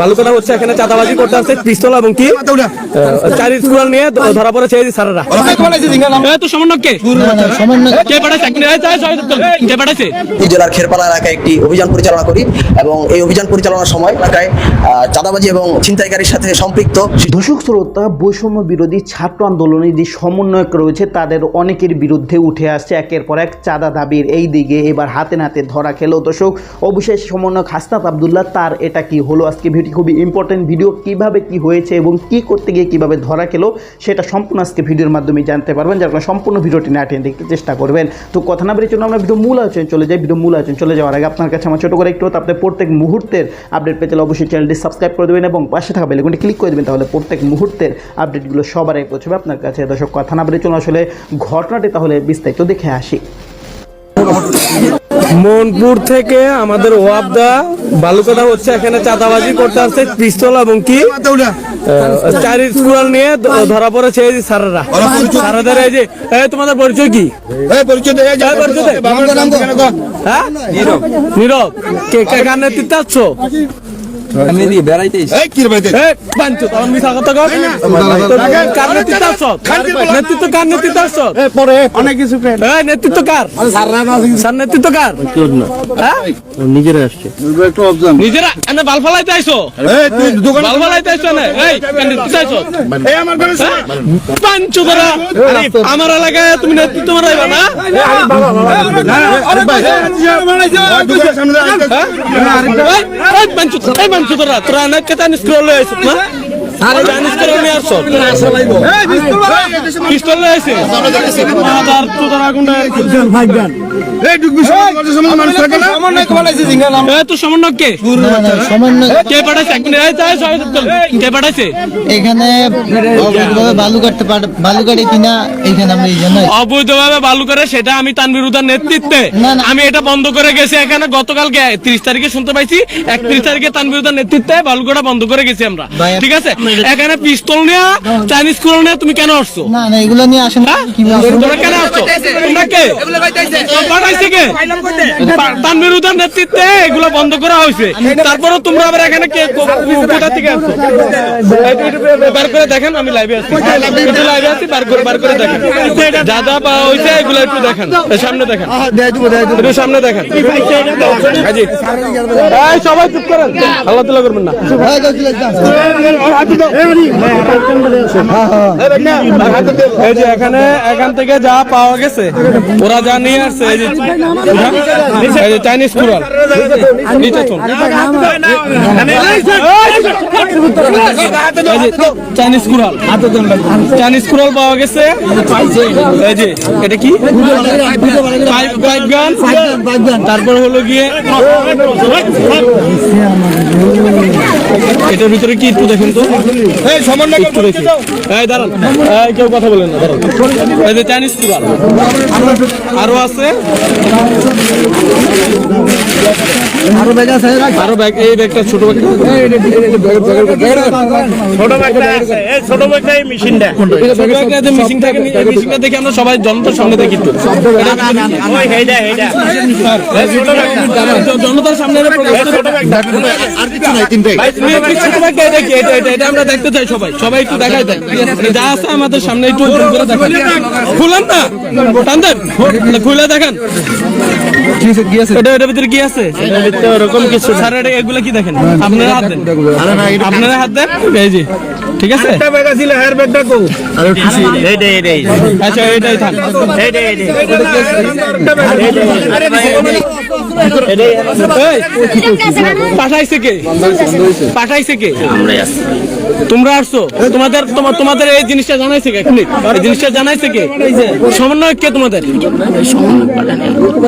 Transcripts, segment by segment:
বালুকাটা হচ্ছে এখানে চাঁদাবাজি করতে আসছে পিস্তল এবং কি চারি স্কুল নিয়ে ধরা জেলার খেরপাড়া এলাকায় একটি অভিযান পরিচালনা করি এবং এই অভিযান পরিচালনার সময় এলাকায় চাঁদাবাজি এবং ছিনতাইকারীর সাথে সম্পৃক্ত। দর্শক শ্রোতা বৈষম্য বিরোধী ছাত্র আন্দোলনের যে সমন্বয়ক রয়েছে তাদের অনেকের বিরুদ্ধে উঠে আসছে একের পর এক চাঁদা দাবির এই দিকে। এবার হাতে নাতে ধরা খেলো দর্শক। অবশেষ সমন্বয়ক হাসনাত আবদুল্লাহ তার এটা কি হলো? আজকে ভিডিও খুবই ইম্পর্টেন্ট ভিডিও কীভাবে কি হয়েছে এবং কি করতে গিয়ে কীভাবে ধরা খেলো, সেটা সম্পূর্ণ আজকে ভিডিওর মাধ্যমে জানতে পারবেন। যার সম্পূর্ণ ভিডিওটি না টেনে দেখতে চেষ্টা করবেন। তো কথা না বেরিয়ে চলুন, আমরা ভিডিও মূল আলোচনায় চলে যাই। ভিডিও মূল আলোচনা চলে যাওয়ার আগে আপনার কাছে আমার ছোটো করে একটু আপনার প্রত্যেক মুহূর্তের আপডেট পেতে অবশ্যই চ্যানেলটি সাবস্ক্রাইব করে দেবেন এবং পাশে থাকা বেলগুনটি ক্লিক করে দেবেন, তাহলে প্রত্যেক মুহূর্তের আপডেটগুলো সবার আগে পৌঁছবে আপনার কাছে। দর্শক, কথা না বেরিয়ে চলুন, আসলে ঘটনাটি তাহলে বিস্তারিত দেখে আসি। মনপুর থেকে আমাদের ওয়াবদা বালুকাটা হচ্ছে এখানে চাঁদাবাজি করতে আসছে পিস্তল এবং কি চারি স্কুল নিয়ে ধরা পড়েছে এই যে সারারা সারাদের এই যে তোমাদের পরিচয় কি? পরিচয় দে। হ্যাঁ নীরব। কে কে কার নেতৃত্ব আছো? আমি দিয়ে বেড়াইতেছি এই বাঞ্চো তখন মিছা কথা কও কার নেতৃত্বে আছো নেতৃত্ব কার নেতৃত্বে আছো অনেক কিছু এই নেতৃত্ব কার স্যার নেতৃত্ব কার হ্যাঁ নিজেরা আসছে একটু অবজান নিজেরা এনে বাল ফালাইতে আইছো বাল ফালাইতে আইছো না এই নেতৃত্ব আইছো হ্যাঁ? পাঞ্চু ধরা আমার এলাকায় তুমি নেতৃত্ব মারাইবা না এই ধরা তোরা অনেক কথা স্ক্রল লয়ে আইছো না আরে জানিস করে নিয়ে আসছো পিস্তল লয়ে আইছে মাদার তো ধরা গুন্ডা এ তো সমন্বয় কে? কে পাঠাইছে? এক মিনিট এই তো, এই কে পাঠাইছে? এখানে অবৈধভাবে বালু কাটতে পার- বালু কাটে কিনা এখানে আমরা এই জন্য অবৈধভাবে বালু করে সেটা আমি তানবির উদার নেতৃত্বে। না, না। আমি এটা বন্ধ করে গেছি এখানে গতকালকে তিরিশ তারিখে শুনতে পাইছি একত্রিশ তারিখে তানবির উদার নেতৃত্বে বালু করা বন্ধ করে গেছি আমরা। ঠিক আছে? এখানে পিস্তল নিয়ে চাইনিজ স্কুল নিয়ে তুমি কেন আসছো? না না এগুলো নিয়ে আসেন হ্যাঁ? তোমরা কেন আসছো? তোমরা কে? পাঠাইছে কে? তানবির উদার নেতৃত্বে এগুলো বন্ধ করা হয়েছে। তারপরে তোমরা আবার এখানে কে কোথা থেকে আসছো? একটু- একটু বার করে দেখেন আমি লাইভে আছি। লাইভে আছি বার করে বার করে দেখেন। যা যা পাওয়া হয়েছে এগুলো একটু দেখেন। সামনে দেখেন। একটু সামনে দেখেন। সবাই চুপ করেন। আল্লাহ করবেন না। এখানে এখান থেকে যা পাওয়া গেছে, ওরা যা নিয়ে আসছে চাইনিজ কুড়াল। চাইনিজ কুড়াল। চাইনিজ পাওয়া গেছে। এটা কি? তারপর হলো গিয়ে এটার ভিতরে কি একটু দেখেন তো? একটু দেখি। এই দাঁড়ান। এই কেউ কথা বলেন না দাঁড়ান। এই যে চাইনিজ আরও আছে? আরও ব্যাগ আছে আরও ব্যাগ এই ব্যাগটা ছোট ব্যাগটা ছোট ব্যাগটা আছে এই ছোট ব্যাগটা এই মেশিনটা ছোট ব্যাগটা যে মেশিন থাকে এই মেশিনটা দেখে আমরা সবাই জনতার সামনে দেখি তো জনতার সামনে রে ছোট ব্যাগটা আর কিছু নাই এটা আমরা দেখতে চাই সবাই। সবাই একটু দেখাই যা আছে আমাদের সামনে একটু খুলেন না? খুলে দেখেন। এটার ভিতরে কি আছে? এটার কিছু স্যার এটা এগুলো কি দেখেন? আপনারা হাত দেন। আপনারা হাত দেন? এই যে। ঠিক আছে? আচ্ছা এটাই থাক। এই, পাঠাইছে কে? পাঠাইছে কে? তোমরা আসছো? তোমাদের তোমাদের এই জিনিসটা জানাইছে কে? এখনই এই জিনিসটা জানাইছে কে? সমন্বয় কে তোমাদের?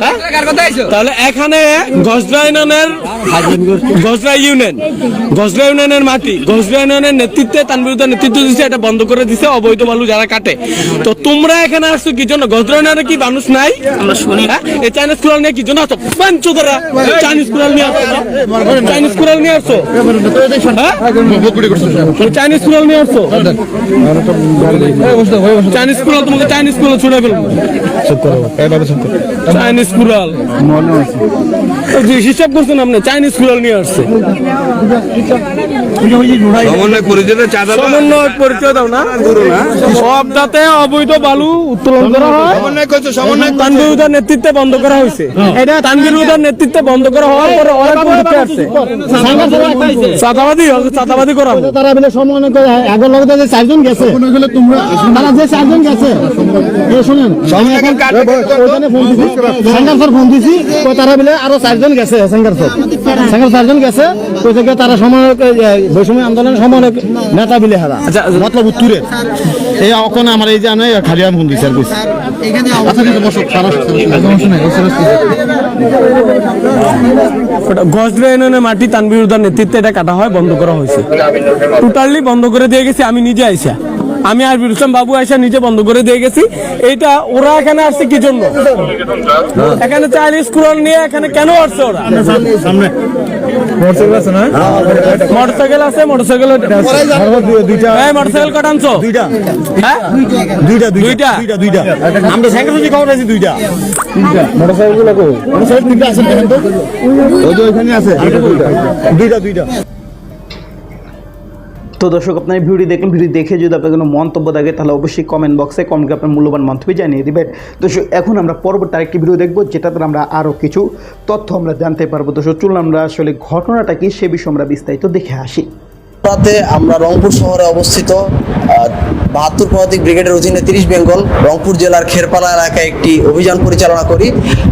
হ্যাঁ? তাহলে এখানে গজরা ইউনিয়নের গজরা ইউনিয়ন। গজরা ইউনিয়নের মাটি। গজরা ইউনিয়নের নেতৃত্বে তানবিরুদ্ধে নেতৃত্ব দিচ্ছে এটা বন্ধ করে দিছে অবৈধ বালু যারা কাটে। তো তোমরা এখানে আসছো কি জন্য? গজরা ইউনিয়নে কি মানুষ নাই? আমরা শুনি। এই চাইনিজ স্কুল নিয়ে কি জন্য আনছো তোরা। চাইনিজ কুড়াল নিয়ে আসছো? না? চাইনিজ কুড়াল নিয়ে আসছো? হ্যাঁ? তুমি চাইনিজ কুড়াল নিয়ে আসছো? চাইনিজ কুড়াল তোমাকে চাইনিজ কুড়াল ছুড়ে ফেলব। চাইনিজ হিসাব করছেন আপনি চাইনিজ কুড়াল নিয়ে আসছে। সমন্বয় সমন্বয় পরিচয় দাও না। সব অবৈধ বালু উত্তোলন করা হয়। সমন্বয় করছ সমন্বয় তানভীর উদার নেতৃত্বে বন্ধ করা হয়েছে। এটা তানভীর উদার নেতৃত্বে বন্ধ করা হওয়ার পরে আসছে। চাঁদাবাদি চাঁদাবাদি করা তারা মিলে সমন্বয় করে আগের যে চারজন গেছে। তারা যে চারজন গেছে। শুনেন। আমি এখন ওইখানে ফোন দিছি। সাঙ্গার স্যার ফোন দিছি। তারা মিলে আরও চারজন গেছে সাঙ্গার স্যার। সাঙ্গার চারজন গেছে। তারা সমন্বয় বৈষম্য আন্দোলনের সমন্বয় নেতা বিলে হারা। মতলব উত্তরে। এই অকনে আমার এই যে আমি খালি আমি ফোন দিছি আর বুঝছি আচ্ছা ঠিক বসো সারা সমস্যা নাই ওটা গজরা মাটি তানভীর উদার নেতৃত্বে এটা কাটা হয় বন্ধ করা হয়েছে টোটালি বন্ধ করে দিয়ে গেছি আমি নিজে আইসা আমি আর ইসলাম বাবু আইসা নিজে বন্ধ করে দিয়ে গেছি। এইটা ওরা এখানে আসছে কি জন্য? এখানে চাইনিজ কুরন নিয়ে এখানে কেন আসছে ওরা? মোটরসাইকেল আছে না? মোটরসাইকেল আছে মোটরসাইকেল দুইটা এই মোটরসাইকেল কটা আনছো? দুইটা। হ্যাঁ? দুইটা দুইটা? দুইটা? দুইটা আমরা সাইকেল যদি আছে দুইটা। মোটরসাইকেলগুলো মোটরসাইকেল দুইটা আছে দেখেন তো? ওই যে ওইখানে আছে। দুইটা দুইটা। তো দর্শক, আপনার ভিডিও দেখুন ভিডিও দেখে যদি আপনার কোনো মন্তব্য থাকে, তাহলে অবশ্যই কমেন্ট বক্সে কমেন্টকে আপনার মূল্যবান মন্তব্য জানিয়ে দেবেন। দর্শক, এখন আমরা পরবর্তী আরেকটি ভিডিও দেখব যেটাতে আমরা আরও কিছু তথ্য আমরা জানতে পারব। দর্শক, চলুন আমরা আসলে ঘটনাটা কি, সে বিষয়ে আমরা বিস্তারিত দেখে আসি। রাতে আমরা রংপুর শহরে অবস্থিত বাহাত্তর পদাতিক ব্রিগেডের অধীনে তিরিশ বেঙ্গল, রংপুর জেলার খেরপালা এলাকায় একটি অভিযান পরিচালনা করি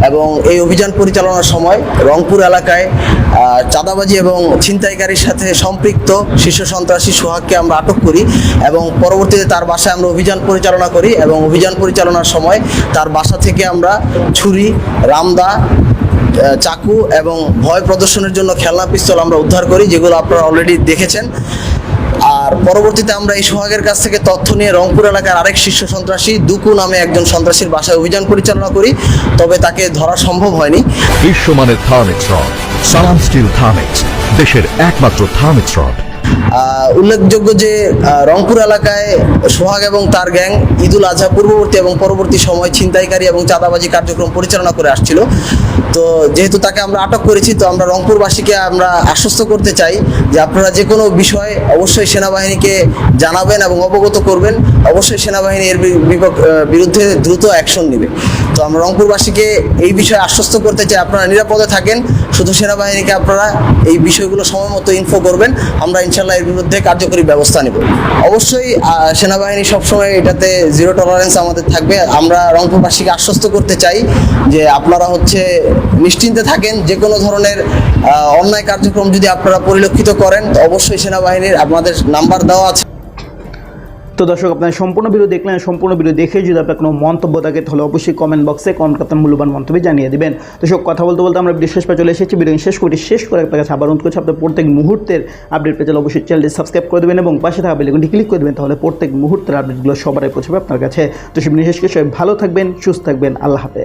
এবং এই অভিযান পরিচালনার সময় রংপুর এলাকায় চাঁদাবাজি এবং ছিনতাইকারীর সাথে সম্পৃক্ত শীর্ষ সন্ত্রাসী সোহাগকে আমরা আটক করি এবং পরবর্তীতে তার বাসায় আমরা অভিযান পরিচালনা করি এবং অভিযান পরিচালনার সময় তার বাসা থেকে আমরা ছুরি, রামদা চাকু এবং ভয় প্রদর্শনের জন্য খেলনা পিস্তল আমরা উদ্ধার করি, যেগুলো আপনারা অলরেডি দেখেছেন। আর পরবর্তীতে আমরা এই সোহাগের কাছ থেকে তথ্য নিয়ে রংপুর এলাকার আরেক শীর্ষ সন্ত্রাসী, দুকু নামে একজন সন্ত্রাসীর বাসায় অভিযান পরিচালনা করি, তবে তাকে ধরা সম্ভব হয়নি। বিশ্বমানের Thermex rod Salam steel Thermex দেশের একমাত্র থার্মিক্স রড উল্লেখযোগ্য যে রংপুর এলাকায় সোহাগ এবং তার গ্যাং ঈদুল আজহা পূর্ববর্তী এবং পরবর্তী সময় ছিনতাইকারী এবং চাঁদাবাজি কার্যক্রম পরিচালনা করে আসছিল। তো যেহেতু তাকে আমরা আটক করেছি, তো আমরা রংপুরবাসীকে আমরা আশ্বস্ত করতে চাই যে আপনারা যে কোনো বিষয় অবশ্যই সেনাবাহিনীকে জানাবেন এবং অবগত করবেন। অবশ্যই সেনাবাহিনী এর বিরুদ্ধে দ্রুত অ্যাকশন নেবে। তো আমরা রংপুরবাসীকে এই বিষয়ে আশ্বস্ত করতে চাই। আপনারা নিরাপদে থাকেন, শুধু সেনাবাহিনীকে আপনারা এই বিষয়গুলো সময় মতো ইনফো করবেন। আমরা ইনশাল্লাহ এর বিরুদ্ধে কার্যকরী ব্যবস্থা নেব। অবশ্যই সেনাবাহিনী সবসময় এটাতে জিরো টলারেন্স আমাদের থাকবে। আমরা রংপুরবাসীকে আশ্বস্ত করতে চাই যে আপনারা হচ্ছে নিশ্চিন্তে থাকেন। যে কোনো ধরনের অন্যায় কার্যক্রম যদি আপনারা পরিলক্ষিত করেন তো অবশ্যই সেনাবাহিনীর আপনাদের নাম্বার দেওয়া আছে। তো দর্শক, আপনার সম্পূর্ণ ভিডিও দেখলেন, সম্পূর্ণ ভিডিও দেখে যদি আপনার কোনো মন্তব্য থাকে, তাহলে অবশ্যই কমেন্ট বক্সে কমেন্ট আপনার মূল্যবান মন্তব্য জানিয়ে দেবেন। দর্শক, কথা বলতে বলতে আমরা ভিডিও শেষ পা চলে এসেছি। ভিডিও শেষ করি শেষ করে আপনার কাছে আবার অনুরোধ করছি, আপনার প্রত্যেক মুহূর্তের আপডেট পেয়ে অবশ্যই চ্যানেলটি সাবস্ক্রাইব করে দেবেন এবং পাশে থাকা বেলেগুনটি ক্লিক করে দেবেন, তাহলে প্রত্যেক মুহূর্তের আপডেটগুলো সবারই পৌঁছবে আপনার কাছে। তো সে বিশেষ করে সবাই ভালো থাকবেন, সুস্থ থাকবেন, আল্লাহ হাফেজ।